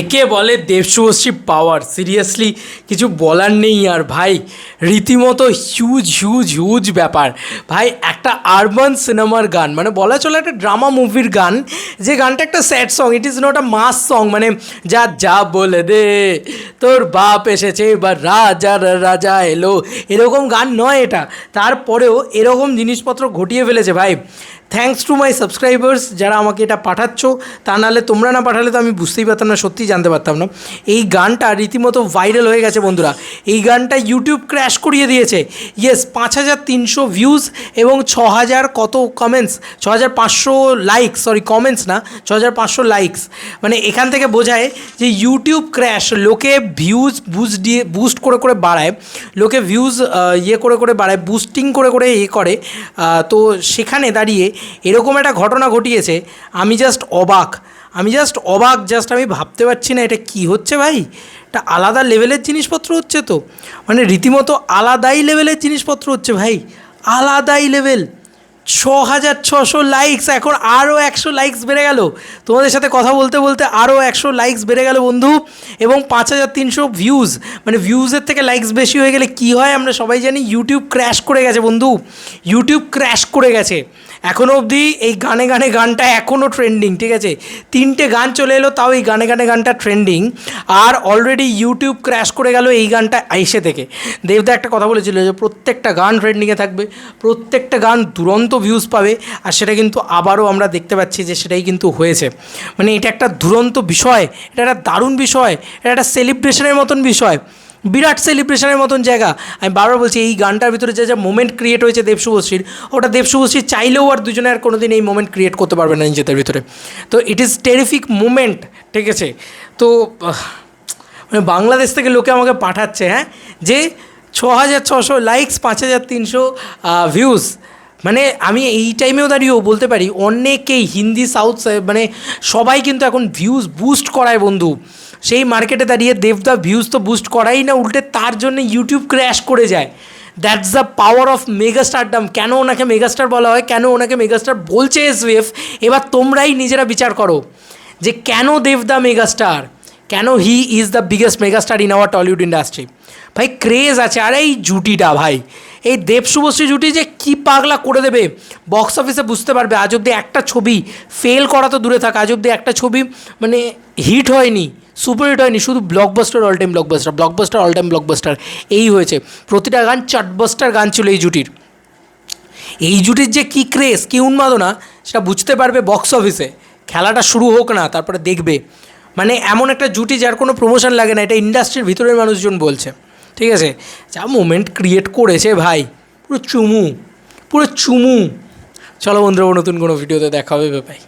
একে বলে দেবশুভশ্রী পাওয়ার। সিরিয়াসলি কিছু বলার নেই আর ভাই, রীতিমতো হিউজ হিউজ হিউজ ব্যাপার। ভাই, একটা আরবান সিনেমার গান মানে বলা চলে একটা ড্রামা মুভির গান, যে গানটা একটা sad song it is not a mass song মানে যা যা বলে দে, তোর বাপ এসেছে, এবার রাজা রাজা এলো। এরকম গান নয় এটা। তারপরেও এরকম জিনিসপত্র ঘটিয়ে ফেলেছে, ভাই। থ্যাঙ্কস টু মাই সাবস্ক্রাইবার্স যারা আমাকে এটা পাঠাচ্ছ, তা নাহলে তোমরা না পাঠালে তো আমি বুঝতেই পারতাম না সত্যিই জানতে পারতাম না। এই গানটা রীতিমতো ভাইরাল হয়ে গেছে বন্ধুরা। এই গানটা ইউটিউব ক্র্যাশ করিয়ে দিয়েছে। ইয়েস পাঁচ হাজার তিনশো ভিউজ এবং ছ হাজার কত কমেন্টস ছ হাজার পাঁচশো লাইকস সরি কমেন্টস না ছ হাজার পাঁচশো লাইকস মানে এখান থেকে বোঝায় যে ইউটিউব ক্র্যাশ লোকে ভিউজ বুস্ট দিয়ে বুস্ট করে করে বাড়ায়। লোকে ভিউজ ইয়ে করে করে বাড়ায় বুস্টিং করে করে ইয়ে করে। তো সেখানে দাঁড়িয়ে এরকম একটা ঘটনা ঘটিয়েছে। আমি জাস্ট অবাক। আমি জাস্ট অবাক জাস্ট আমি ভাবতে পারছি না এটা কি হচ্ছে ভাই? এটা আলাদা লেভেলের জিনিসপত্র হচ্ছে তো। মানে রীতিমতো আলাদাই লেভেলের জিনিসপত্র হচ্ছে ভাই। আলাদাই লেভেল ছ হাজার ছশো লাইকস এখন আরও একশো লাইকস বেড়ে গেল। তোমাদের সাথে কথা বলতে বলতে আরও একশো লাইকস বেড়ে গেল বন্ধু, এবং পাঁচ হাজার তিনশো ভিউজ মানে ভিউজের থেকে লাইকস বেশি হয়ে গেলে কি হয় আমরা সবাই জানি ইউটিউব ক্র্যাশ করে গেছে বন্ধু। ইউটিউব ক্র্যাশ করে গেছে। এখনও অবধি এই গানে গানে গানটা এখনও ট্রেন্ডিং ঠিক আছে? তিনটে গান চলে এলো, তাও এই গানে গানে গানটা ট্রেন্ডিং আর অলরেডি ইউটিউব ক্র্যাশ করে গেল এই গানটা আইসে থেকে। দেবদা একটা কথা বলেছিল যে প্রত্যেকটা গান ট্রেন্ডিংয়ে থাকবে। প্রত্যেকটা গান দুরন্ত ভিউজ পাবে আর সেটা কিন্তু আবারও আমরা দেখতে পাচ্ছি যে সেটাই কিন্তু হয়েছে। মানে এটা একটা দুরন্ত বিষয়, এটা একটা দারুণ বিষয়, এটা একটা সেলিব্রেশনের মতন বিষয়, বিরাট সেলিব্রেশনের মতন জায়গা। আমি বারবার বলছি, এই গানটার ভিতরে যে যা মোমেন্ট ক্রিয়েট হয়েছে দেবশুভশ্রীর ওটা দেবশুভশ্রী চাইলেও আর দুজনে আর কোনো দিন এই মোমেন্ট ক্রিয়েট করতে পারবে না নিজেদের ভিতরে। তো ইট ইজ টেরিফিক মোমেন্ট ঠিক আছে? তো মানে বাংলাদেশ থেকে লোকে আমাকে পাঠাচ্ছে হ্যাঁ? যে ছ হাজার ছশো লাইকস পাঁচ হাজার তিনশো ভিউজ মানে আমি এই টাইমেও দাঁড়িয়েও বলতে পারি, অনেকেই হিন্দি সাউথ মানে সবাই কিন্তু এখন ভিউজ বুস্ট করায় বন্ধু। সেই মার্কেটে দাঁড়িয়ে দেবদা ভিউজ তো বুস্ট করাই না, উল্টে তার জন্য ইউটিউব ক্র্যাশ করে যায়। That's the power of megastardom কেন ওনাকে মেগাস্টার বলা হয়? কেন ওনাকে মেগাস্টার বলছে এসবিএফ এবার তোমরাই নিজেরা বিচার করো যে কেন দেবদা মেগাস্টার কেন he is the biggest megastar in our Tollywood industry ভাই ক্রেজ আছে। আর, এই জুটিটা ভাই। এই দেব শুভশ্রী জুটি যে কি পাগলা করে দেবে? বক্স অফিসে বুঝতে পারবে। আজ অব্দি একটা ছবি ফেল করা তো দূরে থাক। আজ অব্দি একটা ছবি মানে হিট হয়নি সুপার হিট হয়নি। শুধু blockbuster all time blockbuster blockbuster all time blockbuster এই হয়েছে। প্রতিটা গান চাটবাস্টার গান ছিল এই জুটির। এই জুটির যে কী ক্রেজ কী উন্মাদনা, সেটা বুঝতে পারবে বক্স অফিসে খেলাটা শুরু হোক না, তারপরে দেখবে। মানে এমন একটা জুটি যার কোনো প্রমোশন লাগে না, এটা ইন্ডাস্ট্রির ভিতরের মানুষজন বলছে। ঠিক আছে? যা মোমেন্ট ক্রিয়েট করেছে ভাই, পুরো চুমু পুরো চুমু। চলো বন্ধুরা, নতুন কোনো ভিডিওতে দেখা হবে ভাই